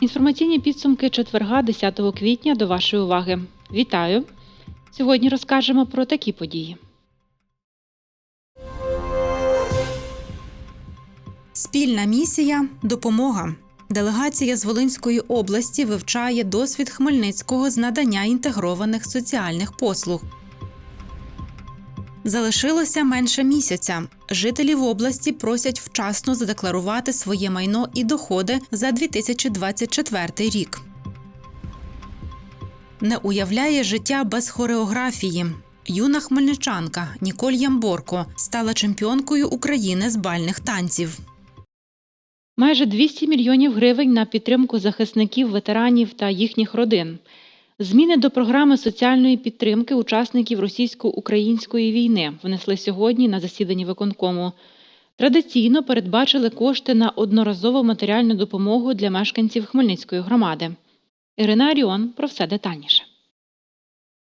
Інформаційні підсумки четверга 10 квітня до вашої уваги. Вітаю! Сьогодні розкажемо про такі події. Спільна місія допомога. Делегація з Волинської області вивчає досвід Хмельницького з надання інтегрованих соціальних послуг. Залишилося менше місяця. Жителі в області просять вчасно задекларувати своє майно і доходи за 2024 рік. Не уявляє життя без хореографії. Юна хмельничанка Ніколь Ямборко стала чемпіонкою України з бальних танців. Майже 200 мільйонів гривень на підтримку захисників, ветеранів та їхніх родин. Зміни до програми соціальної підтримки учасників російсько-української війни внесли сьогодні на засіданні виконкому. Традиційно передбачили кошти на одноразову матеріальну допомогу для мешканців Хмельницької громади. Ірина Аріон про все детальніше.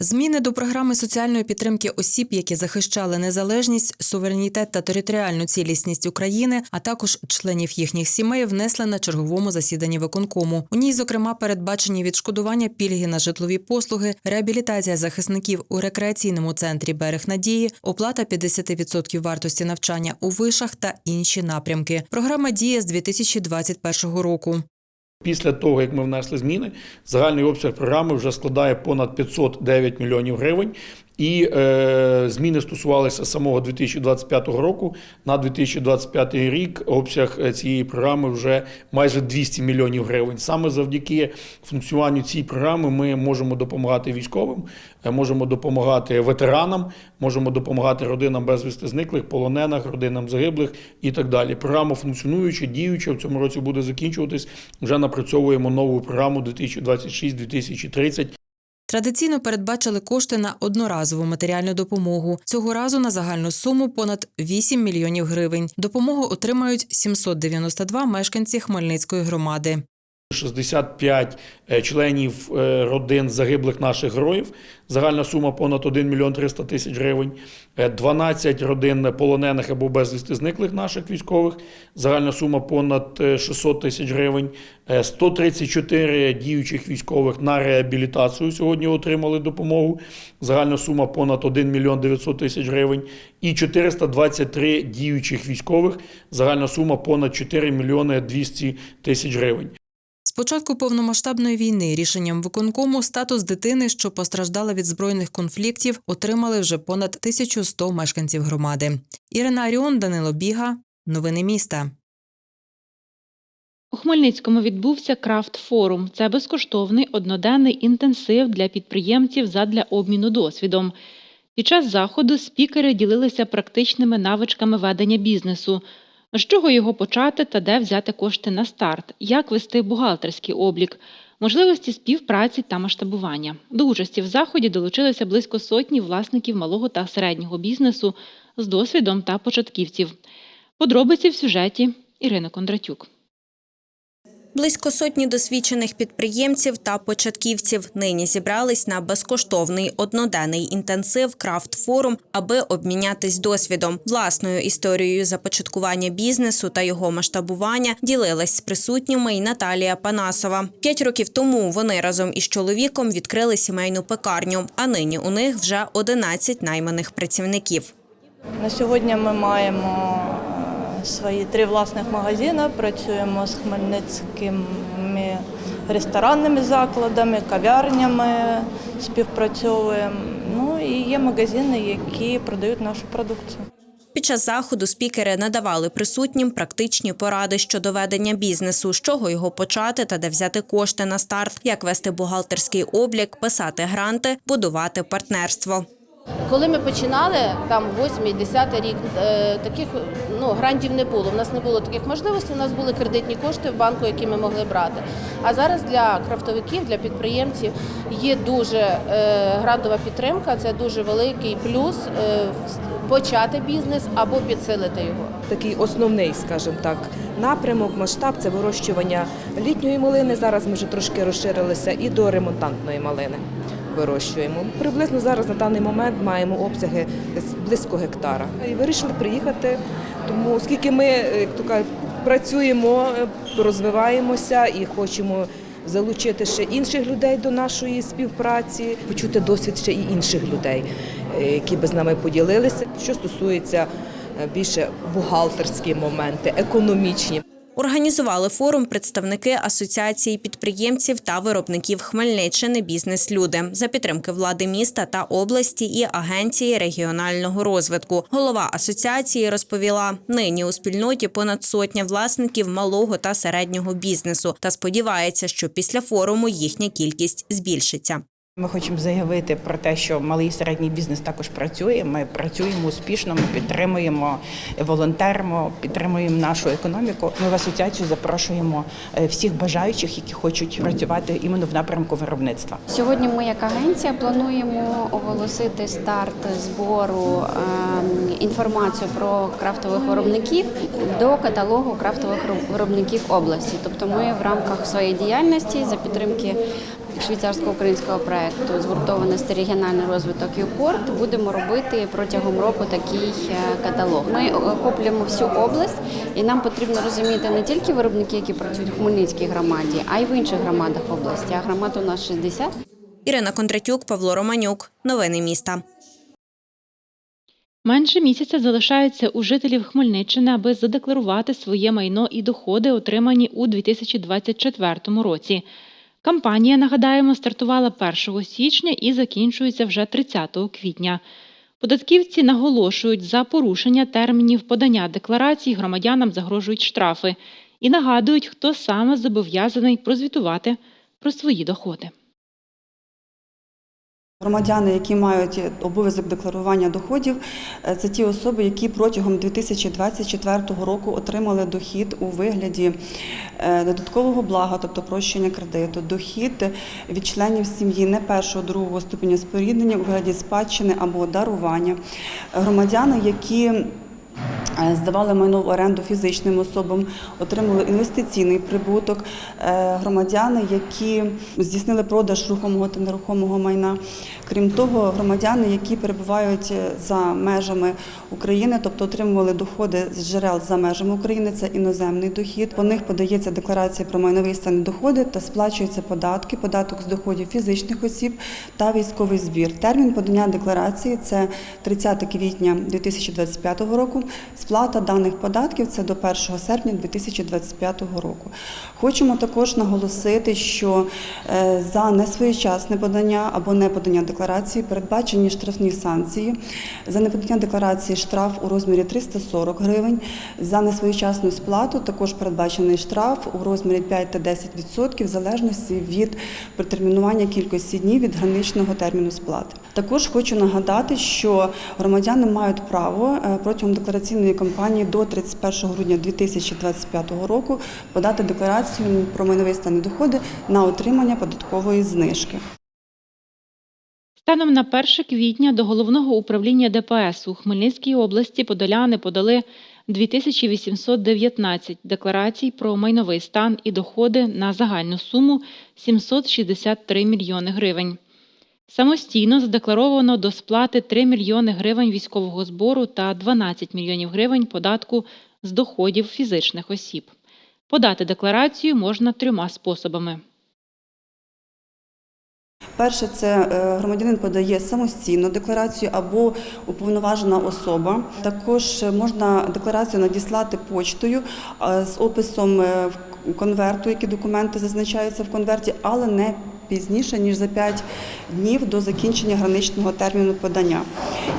Зміни до програми соціальної підтримки осіб, які захищали незалежність, суверенітет та територіальну цілісність України, а також членів їхніх сімей, внесли на черговому засіданні виконкому. У ній, зокрема, передбачені відшкодування пільги на житлові послуги, реабілітація захисників у рекреаційному центрі Берег Надії, оплата 50% вартості навчання у вишах та інші напрямки. Програма діє з 2021 року. Після того, як ми внесли зміни, загальний обсяг програми вже складає понад 509 мільйонів гривень. І е, зміни стосувалися самого 2025 року. На 2025 рік обсяг е, цієї програми вже майже 200 мільйонів гривень. Саме завдяки функціонуванню цієї програми ми можемо допомагати військовим, е, можемо допомагати ветеранам, можемо допомагати родинам безвісти зниклих, полонених, родинам загиблих і так далі. Програма функціонуюча, діюча в цьому році буде закінчуватись. Вже напрацьовуємо нову програму 2026-2030. Традиційно передбачили кошти на одноразову матеріальну допомогу. Цього разу на загальну суму понад 8 мільйонів гривень. Допомогу отримають 792 мешканці Хмельницької громади. 65 е, членів е, родин загиблих наших героїв. Загальна сума понад 1 мільйон 300 тисяч гривень. Е, 12 родин полонених або безвісти зниклих наших військових. Загальна сума понад е, 600 тисяч гривень. Е, 134 діючих військових на реабілітацію сьогодні отримали допомогу. Загальна сума понад 1 мільйон 900 тисяч гривень. І 423 діючих військових. Загальна сума понад 4 мільйони 200 тисяч гривень. Початку повномасштабної війни рішенням виконкому статус дитини, що постраждала від збройних конфліктів, отримали вже понад 1100 мешканців громади. Ірина Аріон, Данило Біга. Новини міста. У Хмельницькому відбувся крафт-форум. Це безкоштовний одноденний інтенсив для підприємців задля обміну досвідом. Під час заходу спікери ділилися практичними навичками ведення бізнесу, з чого його почати та де взяти кошти на старт, як вести бухгалтерський облік, можливості співпраці та масштабування. До участі в заході долучилися близько сотні власників малого та середнього бізнесу з досвідом та початківців. Подробиці в сюжеті Ірини Кондратюк. Близько сотні досвідчених підприємців та початківців нині зібрались на безкоштовний одноденний інтенсив крафт-форум, аби обмінятись досвідом. Власною історією започаткування бізнесу та його масштабування ділилась з присутніми й Наталія Панасова. П'ять років тому вони разом із чоловіком відкрили сімейну пекарню, а нині у них вже 11 найманих працівників. На сьогодні ми маємо свої три власних магазини, працюємо з хмельницькими ресторанними закладами, кав'ярнями, співпрацьовуємо. Ну і є магазини, які продають нашу продукцію. Під час заходу спікери надавали присутнім практичні поради щодо ведення бізнесу, з чого його почати та де взяти кошти на старт, як вести бухгалтерський облік, писати гранти, будувати партнерство. Коли ми починали, там 8-10 рік, е, таких ну, грантів не було. У нас не було таких можливостей, у нас були кредитні кошти в банку, які ми могли брати. А зараз для крафтовиків, для підприємців є дуже е, грантова підтримка, це дуже великий плюс е, почати бізнес або підсилити його. такий основний, скажімо так, напрямок, масштаб це вирощування літньої малини. Зараз ми вже трошки розширилися і до ремонтантної малини вирощуємо. Приблизно зараз на даний момент маємо обсяги десь близько гектара. І вирішили приїхати, тому оскільки ми, е, як то кажуть, працюємо, е, розвиваємося і хочемо. Залучити ще інших людей до нашої співпраці, почути досвід ще і інших людей, е, які би з нами поділилися. Що стосується більше бухгалтерські моменти, економічні. Організували форум представники Асоціації підприємців та виробників Хмельниччини «Бізнес-люди» за підтримки влади міста та області і Агенції регіонального розвитку. Голова асоціації розповіла, нині у спільноті понад сотня власників малого та середнього бізнесу та сподівається, що після форуму їхня кількість збільшиться. Ми хочемо заявити про те, що малий і середній бізнес також працює. Ми працюємо успішно, ми підтримуємо, волонтеримо, підтримуємо нашу економіку. Ми в асоціацію запрошуємо е, всіх бажаючих, які хочуть працювати іменно в напрямку виробництва. Сьогодні ми, як агенція, плануємо оголосити старт збору ем, інформацію про крафтових виробників до каталогу крафтових виробників області. Тобто, ми в рамках своєї діяльності за підтримки швейцарсько-українського проекту згуртованості регіональний розвиток ЮКОРТ будемо робити протягом року такий е, каталог. Ми охоплюємо всю область, і нам потрібно розуміти не тільки виробники, які працюють в Хмельницькій громаді, а й в інших громадах області. А громад у нас 60. Ірина Кондратюк, Павло Романюк. Новини міста. Менше місяця залишається у жителів Хмельниччини, аби задекларувати своє майно і доходи, отримані у 2024 році. Кампанія, нагадаємо, стартувала 1 січня і закінчується вже 30 квітня. Податківці наголошують, за порушення термінів подання декларацій громадянам загрожують штрафи і нагадують, хто саме зобов'язаний прозвітувати про свої доходи. Громадяни, які мають обов'язок декларування доходів, е, це ті особи, які протягом 2024 року отримали дохід у вигляді е, додаткового блага, тобто прощення кредиту, дохід від членів сім'ї не першого, другого ступеня споріднення у вигляді спадщини або дарування. Громадяни, які Здавали майно в оренду фізичним особам, отримали інвестиційний прибуток. Е, Громадяни, які здійснили продаж рухомого та нерухомого майна. Крім того, громадяни, які перебувають е, за межами України, тобто отримували доходи з джерел за межами України, це іноземний дохід. По них подається декларація про майновий стан доходи та сплачуються податки, податок з доходів фізичних осіб та військовий збір. Термін подання декларації це 30 квітня 2025 року. Сплата даних податків це до 1 серпня 2025 року. Хочемо також наголосити, що е, за несвоєчасне подання або неподання декларації передбачені штрафні санкції. За неподання декларації штраф у розмірі 340 гривень. За несвоєчасну сплату також передбачений штраф у розмірі 5 та 10% в залежності від протермінування кількості днів від граничного терміну сплати. Також хочу нагадати, що громадяни мають право е, протягом деклараційної кампанії до 31 грудня 2025 року подати декларацію про майновий стан і доходи на отримання податкової знижки. Станом на 1 квітня до головного управління ДПС у Хмельницькій області подоляни подали 2819 декларацій про майновий стан і доходи на загальну суму 763 мільйони гривень. Самостійно задекларовано до сплати 3 мільйони гривень військового збору та 12 мільйонів гривень податку з доходів фізичних осіб. Подати декларацію можна трьома способами. Перше, це е, громадянин подає самостійно декларацію або уповноважена особа. Також можна декларацію надіслати почтою е, з описом е, конверту, які документи зазначаються в конверті, але не пізніше ніж за 5 днів до закінчення граничного терміну подання.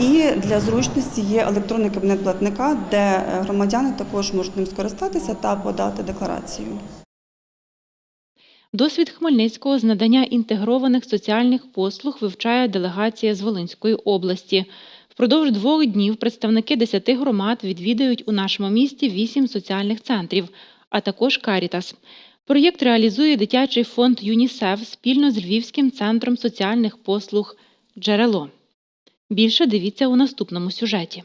І для зручності є електронний кабінет платника, де громадяни також можуть ним скористатися та подати декларацію. Досвід Хмельницького з надання інтегрованих соціальних послуг вивчає делегація з Волинської області. Впродовж двох днів представники десяти громад відвідають у нашому місті вісім соціальних центрів, а також Карітас. Проєкт реалізує дитячий фонд ЮНІСЕФ спільно з Львівським центром соціальних послуг Джерело. Більше дивіться у наступному сюжеті.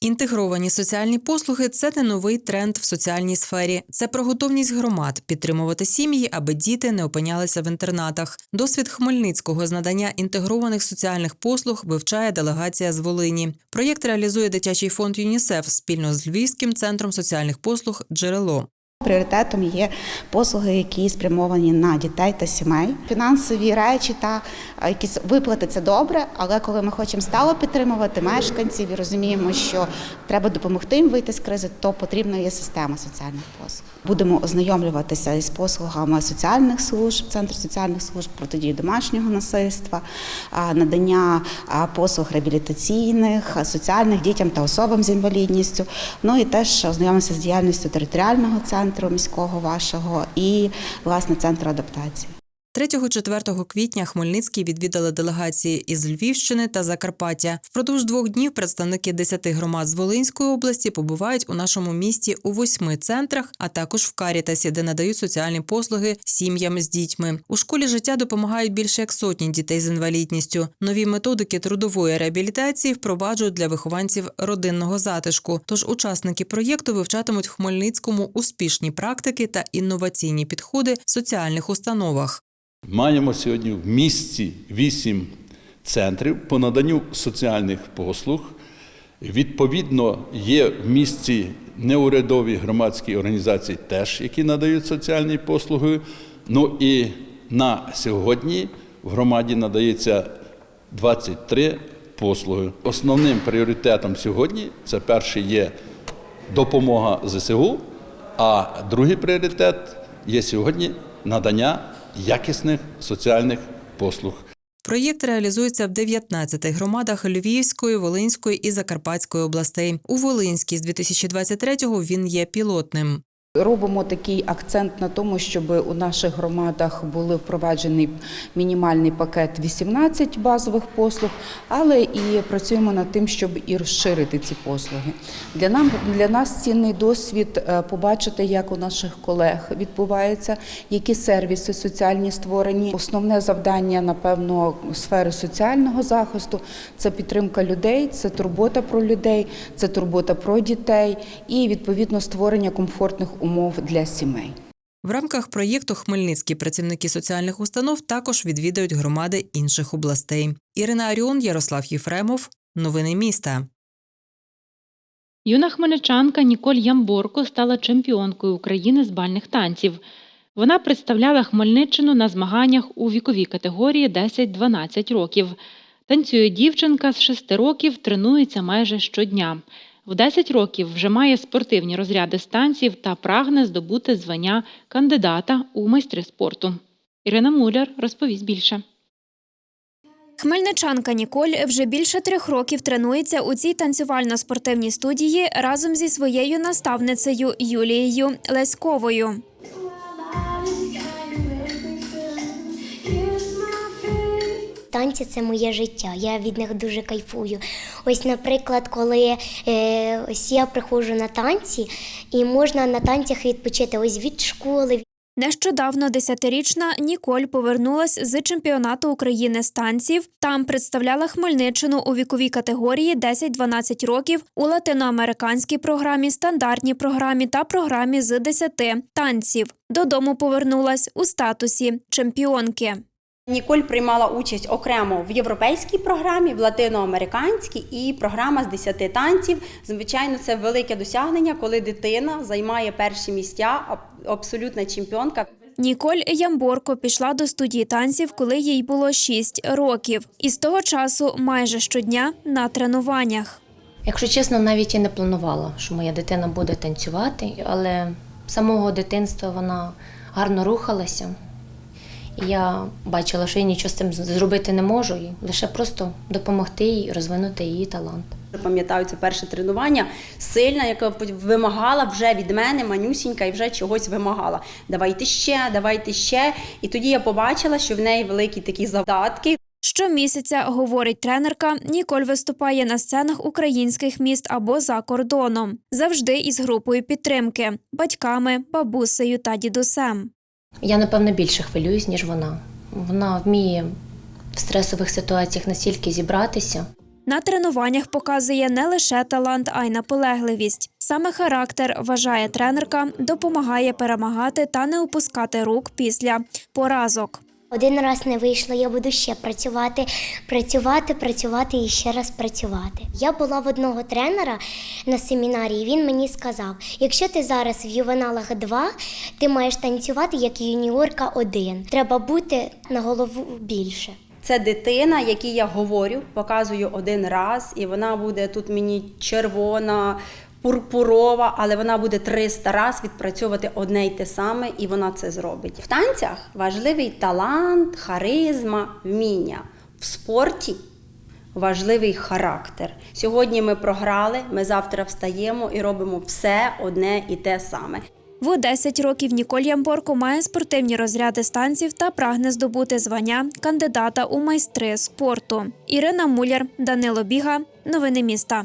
Інтегровані соціальні послуги це не новий тренд в соціальній сфері. Це про готовність громад підтримувати сім'ї, аби діти не опинялися в інтернатах. Досвід Хмельницького з надання інтегрованих соціальних послуг вивчає делегація з Волині. Проєкт реалізує дитячий фонд ЮНІСЕФ спільно з Львівським центром соціальних послуг Джерело. Пріоритетом є послуги, які спрямовані на дітей та сімей. Фінансові речі та е, якісь виплати це добре, але коли ми хочемо стало підтримувати мешканців і розуміємо, що треба допомогти їм вийти з кризи, то потрібна є система соціальних послуг. Будемо ознайомлюватися із послугами соціальних служб, центр соціальних служб протидії домашнього насильства, надання послуг реабілітаційних, соціальних дітям та особам з інвалідністю. Ну і теж ознайомимося з діяльністю територіального центру міського вашого і власне центру адаптації. 3-4 квітня Хмельницький відвідали делегації із Львівщини та Закарпаття. Впродовж двох днів представники 10 громад з Волинської області побувають у нашому місті у восьми центрах, а також в Карітасі, де надають соціальні послуги сім'ям з дітьми. У школі життя допомагають більше як сотні дітей з інвалідністю. Нові методики трудової реабілітації впроваджують для вихованців родинного затишку. Тож учасники проєкту вивчатимуть Хмельницькому успішні практики та інноваційні підходи в соціальних установах. Маємо сьогодні в місті вісім центрів по наданню соціальних послуг. Відповідно, є в місті неурядові громадські організації, теж які надають соціальні послуги. Ну і на сьогодні в громаді надається 23 послуги. Основним пріоритетом сьогодні це перший є допомога ЗСУ, а другий пріоритет є сьогодні надання якісних соціальних послуг. Проєкт реалізується в 19 громадах Львівської, Волинської і Закарпатської областей. У Волинській з 2023-го він є пілотним. Робимо такий акцент на тому, щоб у наших громадах були впроваджений мінімальний пакет 18 базових послуг, але і працюємо над тим, щоб і розширити ці послуги. Для нам для нас цінний досвід е, побачити, як у наших колег відбувається, які сервіси соціальні створені. Основне завдання, напевно, сфери соціального захисту це підтримка людей, це турбота про людей, це турбота про дітей і відповідно створення комфортних умов для сімей. В рамках проєкту хмельницькі працівники соціальних установ також відвідають громади інших областей. Ірина Аріон, Ярослав Єфремов. Новини міста. Юна хмельничанка Ніколь Ямборко стала чемпіонкою України з бальних танців. Вона представляла Хмельниччину на змаганнях у віковій категорії 10-12 років. Танцює дівчинка з 6 років, тренується майже щодня. В 10 років вже має спортивні розряди з танців та прагне здобути звання кандидата у майстри спорту. Ірина Муляр розповість більше. Хмельничанка Ніколь вже більше трьох років тренується у цій танцювально-спортивній студії разом зі своєю наставницею Юлією Леськовою. Танці це моє життя. Я від них дуже кайфую. Ось, наприклад, коли е, ось я приходжу на танці, і можна на танцях відпочити ось від школи, Нещодавно десятирічна Ніколь повернулась з чемпіонату України з танців. Там представляла Хмельниччину у віковій категорії 10-12 років у латиноамериканській програмі, стандартній програмі та програмі з 10 танців. Додому повернулась у статусі чемпіонки. Ніколь приймала участь окремо в європейській програмі, в латиноамериканській і програма з 10 танців. Звичайно, це велике досягнення, коли дитина займає перші місця, абсолютна чемпіонка. Ніколь Ямборко пішла до студії танців, коли їй було 6 років. І з того часу майже щодня на тренуваннях. Якщо чесно, навіть і не планувала, що моя дитина буде танцювати, але з самого дитинства вона гарно рухалася. І я бачила, що я нічого з цим зробити не можу, і лише просто допомогти їй розвинути її талант. Пам'ятаю, це перше тренування сильна, яка вимагала вже від мене манюсінька і вже чогось вимагала. Давайте ще, давайте ще. І тоді я побачила, що в неї великі такі завдатки. Щомісяця, говорить тренерка, Ніколь виступає на сценах українських міст або за кордоном. Завжди із групою підтримки батьками, бабусею та дідусем. Я, напевно, більше хвилююсь, ніж вона. Вона вміє в стресових ситуаціях настільки зібратися. На тренуваннях показує не лише талант, а й наполегливість. Саме характер, вважає тренерка, допомагає перемагати та не опускати рук після поразок. Один раз не вийшло, я буду ще працювати, працювати, працювати і ще раз працювати. Я була в одного тренера на семінарі, і він мені сказав: якщо ти зараз в ювеналах 2, ти маєш танцювати як юніорка 1. Треба бути на голову більше. Це дитина, якій я говорю, показую один раз, і вона буде тут мені червона, пурпурова, але вона буде 300 раз відпрацьовувати одне й те саме, і вона це зробить. В танцях важливий талант, харизма, вміння. В спорті важливий характер. Сьогодні ми програли, ми завтра встаємо і робимо все одне і те саме. В 10 років Ніколь Ямборко має спортивні розряди станців та прагне здобути звання кандидата у майстри спорту. Ірина Муляр, Данило Біга. Новини міста.